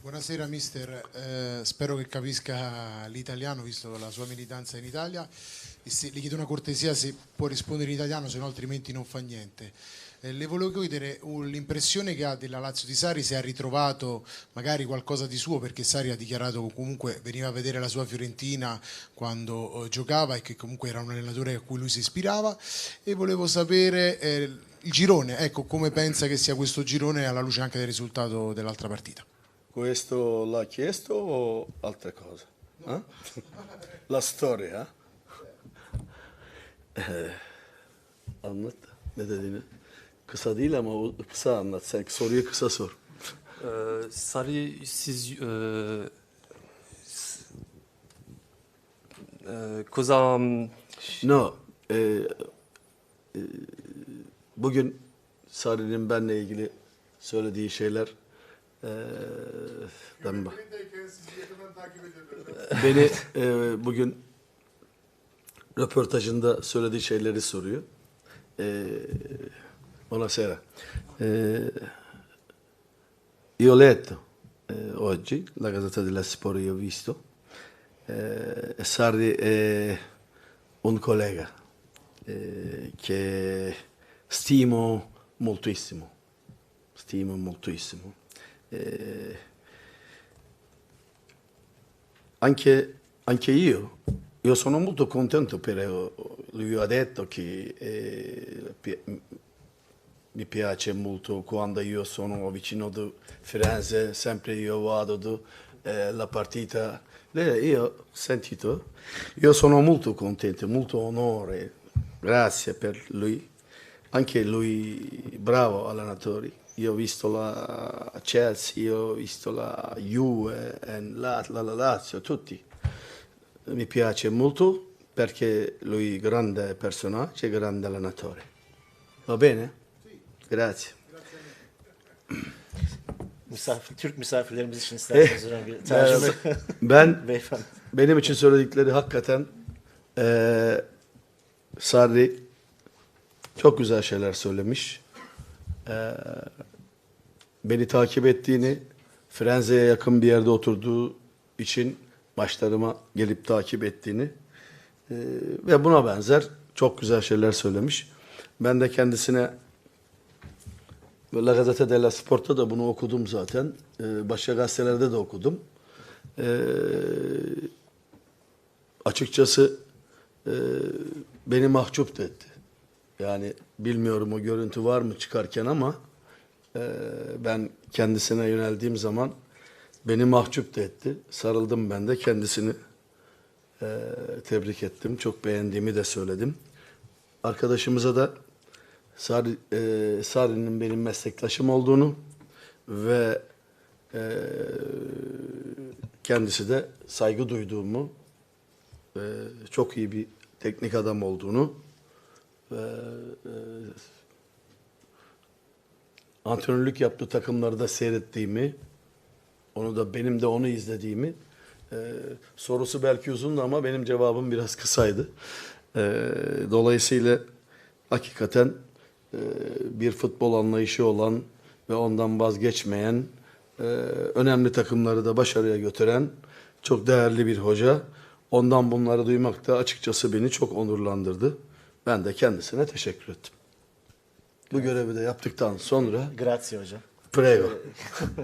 Buonasera mister, Eh, spero che capisca l'italiano visto la sua militanza in Italia. Se, le chiedo una cortesia se può rispondere in italiano se no altrimenti non fa niente. Eh, le volevo chiedere uh, l'impressione che ha della Lazio di Sari se ha ritrovato magari qualcosa di suo perché Sari ha dichiarato comunque veniva a vedere la sua Fiorentina quando eh, giocava e che comunque era un allenatore a cui lui si ispirava. E volevo sapere eh, il girone, ecco come pensa che sia questo girone alla luce anche del risultato dell'altra partita. Questo l'ha chiesto o altra cosa? Eh? La storia? Eh, anlat. Ne dediğini? Kısa değil ama o- kısa anlat. Sen soruyu kısa sor. Ee, Sarı siz e, s- e, Kozan No. e, e, bugün Sarı'nın benle ilgili söylediği şeyler e, ben. Beni e, bugün röportajında söylediği şeyleri soruyor. E, buonasera. E, io ho letto eh, oggi la Gazzetta della Sport, io ho visto. Eh, Sarri è un collega eh, che stimo moltissimo. Stimo moltissimo. Eh, anche, anche io, io sono molto contento per eh, lui ha detto che eh, mi piace molto quando io sono vicino a Firenze, sempre io vado do- eh, partita. Io ho sentito, io sono molto contento, molto onore, grazie per lui. Anche lui bravo allenatore. Io ho visto la Chelsea, io ho visto la Juve, e la, la, la Lazio, tutti. Mi piace molto perché lui è grande personaggio e grande allenatore. Va bene? Grazie. Misafir, Türk misafirlerimiz için isterseniz hocam bir tercüme. Ben benim için söyledikleri hakikaten eee Sarri çok güzel şeyler söylemiş. Eee, beni takip ettiğini, Frenze'ye yakın bir yerde oturduğu için maçlarıma gelip takip ettiğini eee, ve buna benzer çok güzel şeyler söylemiş. Ben de kendisine La Gazzetta della Sport'ta da bunu okudum zaten. Ee, başka gazetelerde de okudum. Ee, açıkçası e, beni mahcup da etti. Yani bilmiyorum o görüntü var mı çıkarken ama e, ben kendisine yöneldiğim zaman beni mahcup da etti. Sarıldım ben de kendisini e, tebrik ettim. Çok beğendiğimi de söyledim. Arkadaşımıza da Sarı, e, Sarı'nın benim meslektaşım olduğunu ve e, kendisi de saygı duyduğumu e, çok iyi bir teknik adam olduğunu e, antrenörlük yaptığı takımları da seyrettiğimi onu da benim de onu izlediğimi e, sorusu belki uzundu ama benim cevabım biraz kısaydı. E, dolayısıyla hakikaten e, bir futbol anlayışı olan ve ondan vazgeçmeyen, e, önemli takımları da başarıya götüren çok değerli bir hoca. Ondan bunları duymak da açıkçası beni çok onurlandırdı. Ben de kendisine teşekkür ettim. Bu görevi de yaptıktan sonra Grazie hocam. prego.